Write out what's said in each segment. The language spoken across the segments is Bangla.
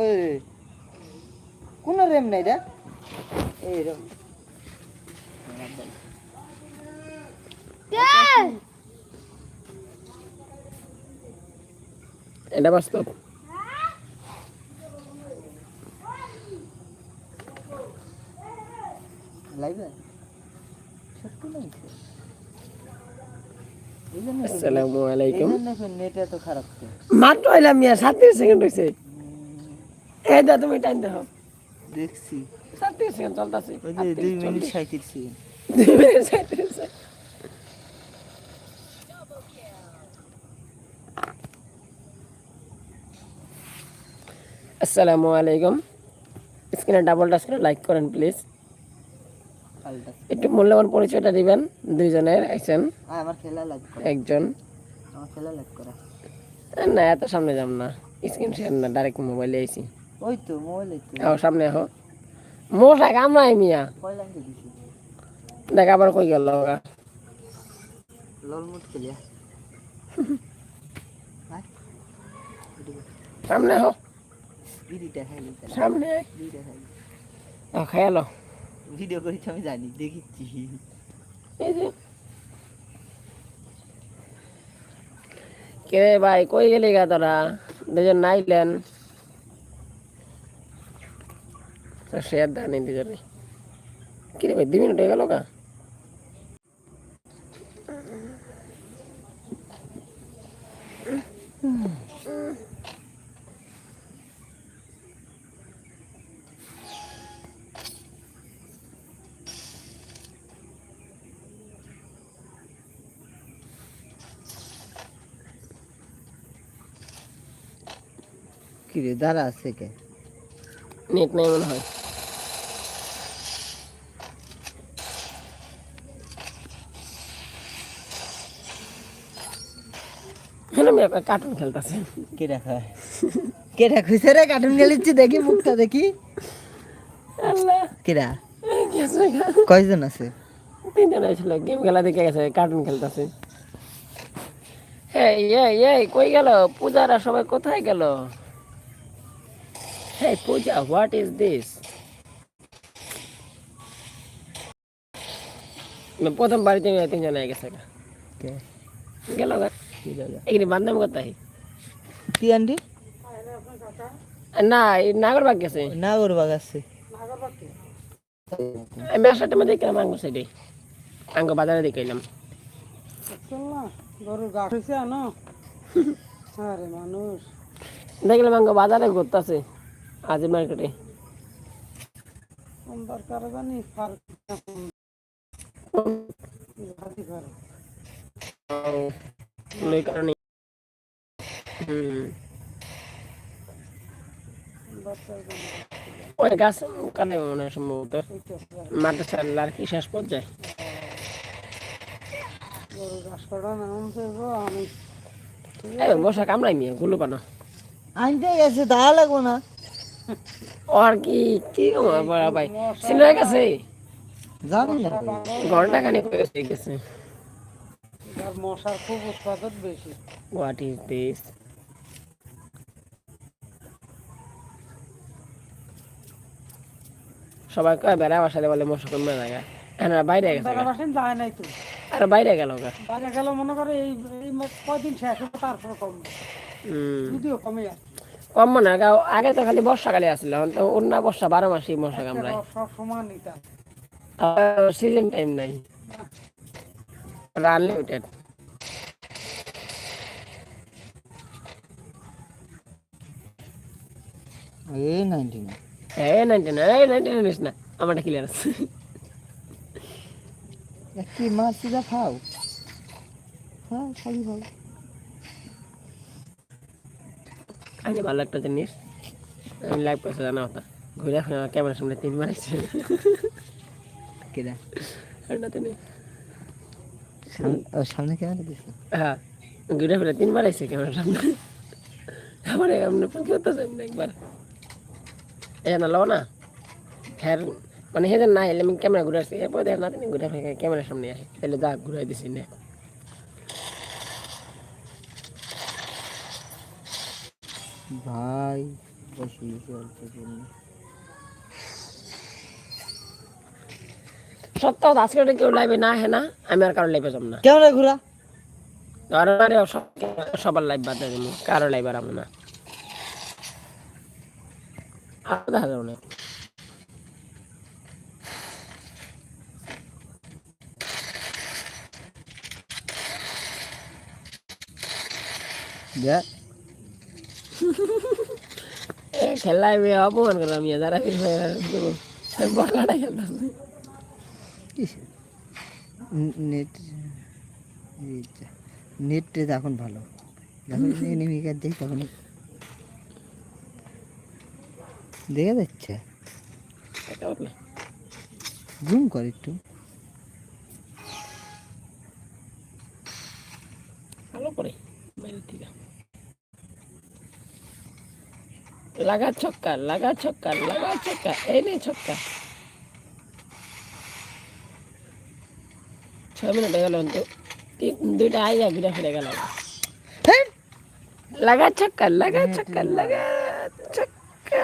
ওই কোন রেম নাই রে। এই রেম এটা বাস্তব। আসসালামু আলাইকুম। তো খারাপ মাত্র এলাম মিয়া সাতত্রিশ সেকেন্ড হয়েছে এই দা তুমি টাইম দেখো দেখছি। সাতত্রিশ সেকেন্ড চলতেছে। দুই মিনিট সাঁত্রিশ সেকেন্ড। দুই মিনিট সাঁত্রিশ সেকেন্ড। আসসালামু আলাইকুম। স্ক্রিনে ডাবল টাচ করে লাইক করেন প্লিজ একটু মূল্যবান পরিচয়টা দিবেন। দুইজনের একজন। আমার খেলা একজন। আমার খেলা লাগ না এত সামনে যাব না। স্ক্রিন শেয়ার না ডাইরেক্ট মোবাইলে আইছি। ওই তো। মোবাইলে আও সামনে আহো। মোটা কামড়াই মিয়া। দেখ আবার কই গেল। লল মুট খেলিয়া। সামনে খাইলি সামনে। খেয়ালো ভিডিও করেছি আমি জানি দেখিচ্ছি। এই যে। কে ভাই কই গেলি গা তোরা? দুজন নাইলেন। শেয়ার দানি দুজনে কি রে ভাই দুই মিনিট হয়ে গেল গা কি রে দাঁড়া আছে কে নেট নেই মনে হয় একটা কার্টুন খেলতেছি। রে কার্টুন দেখি মুখটা দেখি। আল্লাহ। কয়জন আছে? তিনজন গেম খেলা দেখে গেছে কার্টুন খেলতেছে। হ্যাঁ এই কই গেল? পূজারা সবাই কোথায় গেল? হ্যাঁ পূজা হোয়াট ইজ দিস প্রথম বাড়িতে তিনজন গেছে। গেল গা। এখানে বান্ধব কোথায় কি আন্টি? না নাগরবাগ গেছে। নাগরবাগ আছে। আসার দেখলাম আঙ্গ সাইডে। আঙ্গ বাজারে মানুষ দেখলাম আঙ্গ বাজারে ঘুরতেছে আজ মার্কেটে। দরকার ওই কারণে ওই গাছ কানে মনে হয় সম্ভবত মাদ্রাসার আর কি শেষ পর্যায়ে। এই বসা কামড়াই নিয়ে গুলো পানো আনতে গেছে তা লাগবো না। আর কি কি ভাই? গেছে? জানি না। ঘণ্টা খানিক গেছে। আর মশার খুব উৎপাদন বেশি। হোয়াট ইজ দিস সবাই কয় বেড়া বাসালে বলে মশা কমে হ্যাঁ বাইরে গেছে তারা বাসেন যায় নাই তো। আর বাইরে গেল বাইরে গেল মনে করে এই এই কয়দিন শেষ হবে তারপরে কমবে। যদিও কমে কম মনে হয় আগে তো খালি বর্ষাকালে আসছিল এখন তো অন্য বর্ষা বারো মাসই মশা কামড়ায়। সিজন টাইম নাই। আনলিমিটেড এই নাইনটি না এই নাইনটি না এই নাইনটি নিস না আমারটা ক্লিয়ার আছে কি মাছ যা খাও হ্যাঁ ভালো একটা জিনিস আমি লাইভ করতে জানা হতা ঘুরে ফিরে আমার ক্যামেরার সামনে তিন নেই সামনে কেমন দিছে হ্যাঁ ঘুরে ফিরে তিন মারাইছে ক্যামেরার সামনে আমার এমনি ফোন করতেছে একবার না লো না। হ্যাঁ মানে হেদের না এলে আমি ক্যামেরা ঘুরে আসছি এরপর দেখ না তিনি ঘুরে ক্যামেরার সামনে আসে তাহলে যা ঘুরাই দিছি না। ভাই বসে আজকে কেউ লাইভে না হ্যাঁ না আমি আর কারও লাইভে যাব না। কেমন ঘোরা সবার লাইভ বাদ দিয়ে দেবো কারও লাইভ আর আমি না। আর দেখা যাবে না দেখ এ খেলায় মেয়ে অপমান করলাম ইয়ে যারা ফির বলাটা খেলতেছে নেট নেট এখন ভালো যখন এনিমি কাজ দেখি তখন দেখা যাচ্ছে। জুম কর একটু। ভালো করে বাইরে থেকে লাগা ছক্কা লাগা ছক্কা লাগা ছক্কা এই নে ছক্কা। ছয় মিনিট হয়ে গেল দুইটা আইয়া ঘুরে ফিরে গেল। লাগা ছক্কা লাগা ছক্কা লাগা ছক্কা।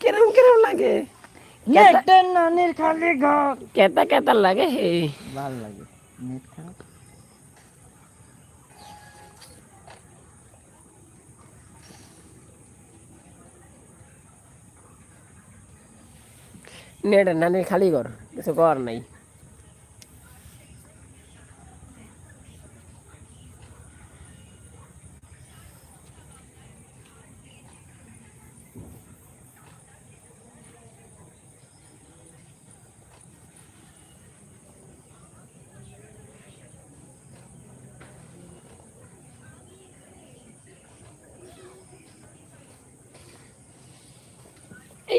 কিরম কিরম লাগে নেটের নানির খালি ঘর কেতা কেতা লাগে হে ভালো লাগে নেট খারাপ নেট নানির খালি ঘর কিছু কর নাই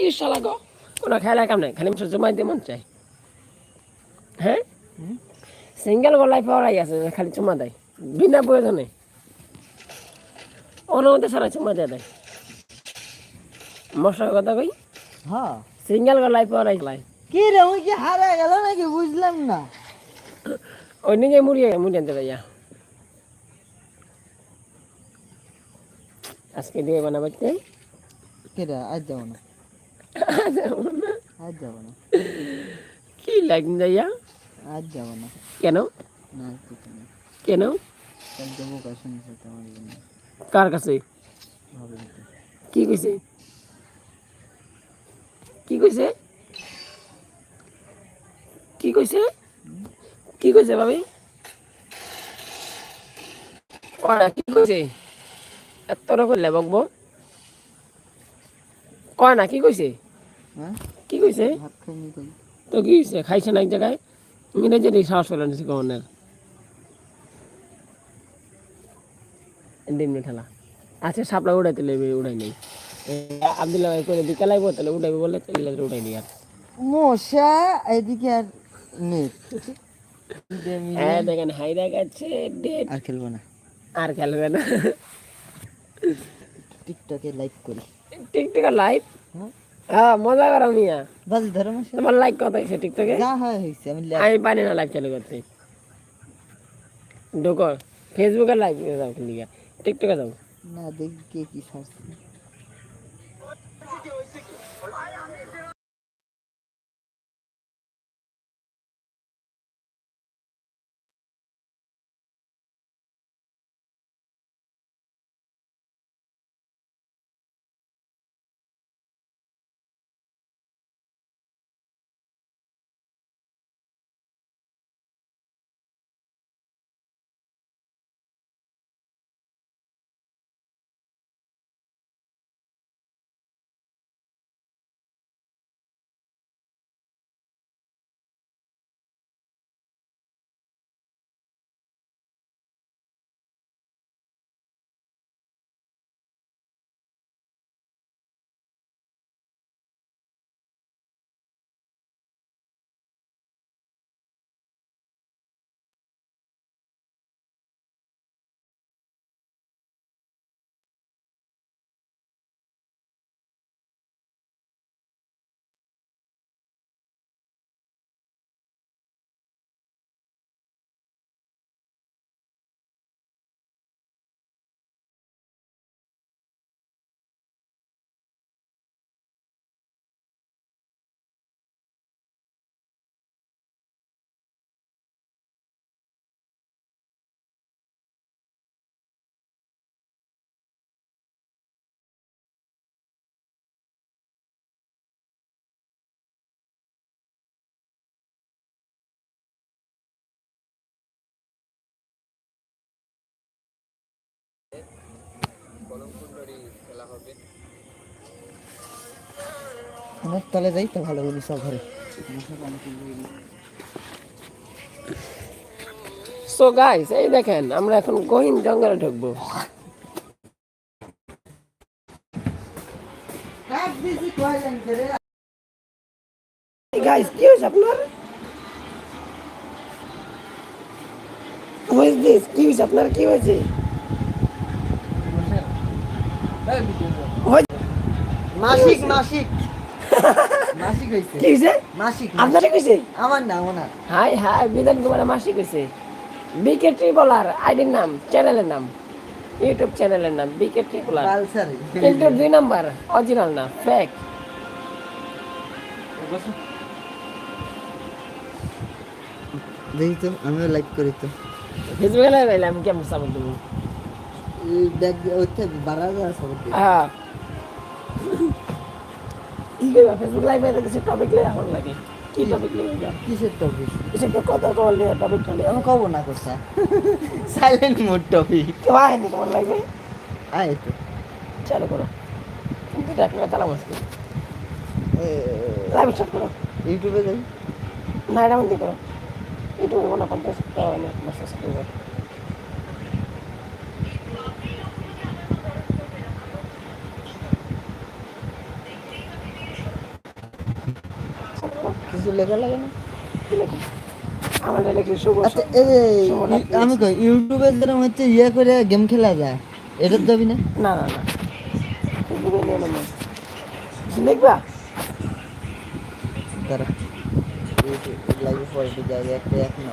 এই শালা গো। কোনো খেলা কাম নাই খালি মুখে জমাই দিয়ে মন চাই হ্যাঁ। সিঙ্গেল গলায় পাওয়াই আছে খালি চুমা দেয় বিনা প্রয়োজনে। অনুমতি ছাড়া চুমা দিয়ে দেয়। মশার কথা কই? হ্যাঁ। সিঙ্গেল গলায় পাওয়াই লাই কি রে ওই কি হারা গেল নাকি বুঝলাম না। ওই নিজে মুড়িয়ে মুড়িয়ে আনতে ভাইয়া আজকে দিয়ে বানাবো কে রে আজ যাব না। আজ যাব না। কি লাগবে যাইয়া আজ যাব না। কেন? না কেন? যাব কার কাছে। কি কইছে? কি কইছে? কি কইছে? কি কইছে ভাবি? কি কইছে? এত বকবো কয় না কি কইছে? কি কইছে? তো। কি হইছে? খাইছে না এক জায়গায়? ইংরেজির সাহস পেলেন কমনের ডিমনি ঠেলা। আছে সাপলা উড়াইতে লেবে উড়াই নেই। আবদুল্লাহ ভাই করে দিকে লাগবো তাহলে উঠাইবে বলে তাহলে উঠাই নি আর। মশা এদিকে আর হ্যাঁ দেখেন ডেট আর খেলব না। আর খেলবে না। টিকটকে লাইক করি। টিকটকে লাইভ হ্যাঁ হ্যাঁ মজা করো মিয়া। বাস ধরো তোমার লাইক কত হয়েছে টিকটকে যা হয় হয়েছে আমি আমি পারি না লাইভ চালু করতে। ঢোকো। ফেসবুকে লাইভ যাও লিগা টিকটকে যাও। না দেখি কে কি সার্চ অনেক তলে যাই তো ভালো করি সব ঘরে। সো গাইস এই দেখেন আমরা এখন গহীন জঙ্গলে ঢুকবো। গাইস কি হয়েছে আপনার? Who is this? কি হয়েছে আপনার? কি হয়েছে হয়েছে- মাসিক মাসিক। মাসিক হয়েছে কি হয়েছে মাসিক আপনার কি আমার না ওনার হাই হাই বিধান কুমার মাসি কইছে বিকে ট্রিপলার আইডির নাম চ্যানেলের নাম। ইউটিউব চ্যানেলের নাম কিন্তু দুই নাম্বার অরিজিনাল না ফেক দেখি তো আমিও লাইক করি তো। ফেসবুকে লাগাইলে আমি কেমন সাপোর্ট দেবো এই দেখ ওইটা বাড়া যায় সব হ্যাঁ। ফেসবুক লাইভে কিছু টপিক লে এখন লাগে কি টপিক লে কিসের টপিক একটা কথা কল টপিক টলে আমি কব না করছা সাইলেন্ট টপিক কেউ আয়নি তোমার লাইভে আয় তো চালু করো কিন্তু একটা মুশকিল লাইভ স্টার্ট করো ইউটিউবে যাই না এটা বন্ধ করো ইউটিউবে কোনো পঞ্চাশ মেসেজ করব কিছু লেখা লাগে না? আচ্ছা আমি কই ইউটিউবে যেরকম হচ্ছে ইয়ে করে গেম খেলা যায় এটার যাবি না? না না না। দেখবা তারা লাইভে পরে যায় একটা এক না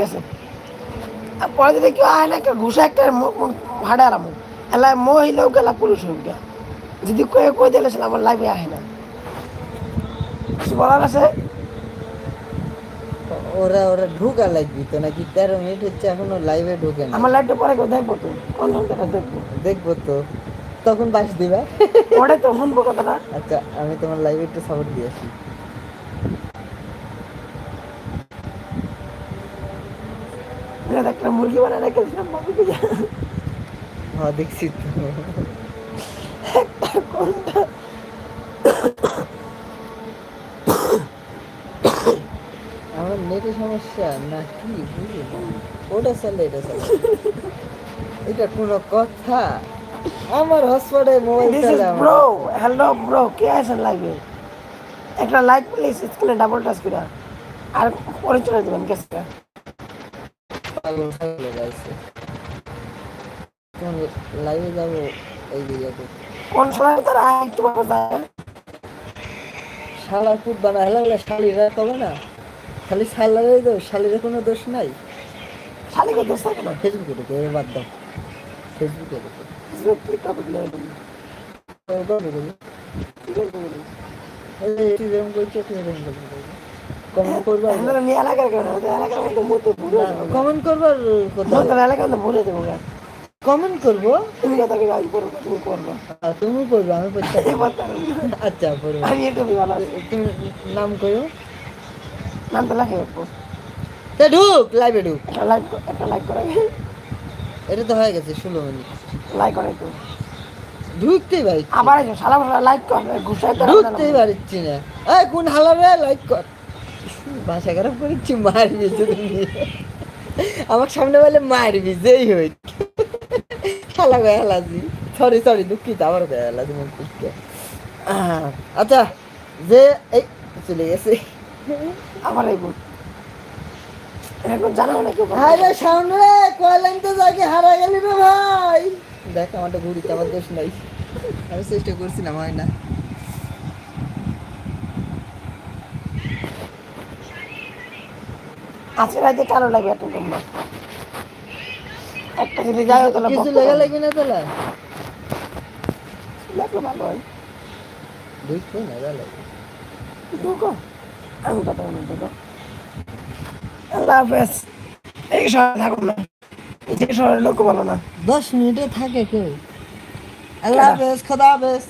ঠিক আছে আর পরে যদি কেউ আয় না ঘুষা একটা ভাড়া আরাম। এলা মহিলা হোক এলা পুরুষ হোক। যদি কয়ে কয়ে দিলে সেটা আমার লাইফে আহে না। কিছু বলার আছে? ওরা ওরা ঢুকা লাগবি তো নাকি? তেরো মিনিট হচ্ছে এখনও লাইভে ঢুকে না। আমার লাইফটা পরে দেখব তো। কোন দেখব? দেখব তো। তখন বাস দিবা। ওটাই তো শুনব কথাটা। আচ্ছা আমি তোমার লাইভে একটু সাপোর্ট দিয়ে আসি। একটা মুরগি বানায় রেখে দিলাম বাবুকে হ্যাঁ দেখছি আমার নেটের সমস্যা না কি বুঝি ওটা চলে এটা চলে এটা কোনো কথা। আমার হসপিটালে মোবাইল চলে ব্রো হ্যালো ব্রো কে আছেন লাইভে একটা লাইক প্লিজ স্ক্রিনে ডাবল টাচ করে। আর পরে চলে দেবেন কেসটা পাগল পাগল গাইছে লাইভে যাব এই যে কোন সময় তারা একটু কথা শালা ফুট বানা হেলা হেলা শালিরা কবে না খালি শালারই দোষ শালিরে কোনো দোষ নাই শালিকে দোষ থাকে না ফেসবুকে ঢুকে এবার বাদ দাও ফেসবুকে ঢুকে ফেসবুক ক্লিক টপিক নিয়ে নেবেন কমেন্ট করবার আপনারা নিয়ে এলাকার কেন এলাকার মধ্যে মতো ভুলে কমেন্ট করবার এলাকার মধ্যে ভুলে যাব কমেন্ট করব? তুমি কথা করব তুমি করব। তুমি করবে আমি আচ্ছা করব আমি একটু তুমি নাম করো নাম তো লাগে তা ঢুক লাইভে ঢুক। একটা লাইক একটা লাইক করে এটা তো হয়ে গেছে ষোলো মিনিট। লাইক করে একটু ঢুকতেই পারি আবার লাইক কর ঘুষাই তো ঢুকতেই পারছি না। এই কোন হালারে লাইক কর। ভাষা খারাপ করেছি মারবি যদি? আমার সামনে বলে মারবি যেই হই শালা গায়ে হেলাজি সরি সরি দুঃখিত গায়ে হেলাজি মুখ আচ্ছা যে এই চলে গেছে। আবার এই এখন জানা না কেউ হাই রে সামনে কয়লাইন তো হারা গেলি রে ভাই। দেখ আমারটা ঘুরিতে আমার দোষ নাই। আমি চেষ্টা করছিলাম হয় না। আজকে রাতে কালো লাগবে একটা তোমরা একটা যদি যাই তাহলে কিছু লেগে লাগবে না তাহলে? লাগল ভালো হয় বুঝছ না গেলে ঢুকো আমি কথা বলি ঢুকো আল্লাহ হাফেজ। এই শহরে থাকুন না। এই শহরের লোক ভালো না। দশ মিনিটে থাকে কেউ। আল্লাহ হাফেজ খোদা হাফেজ।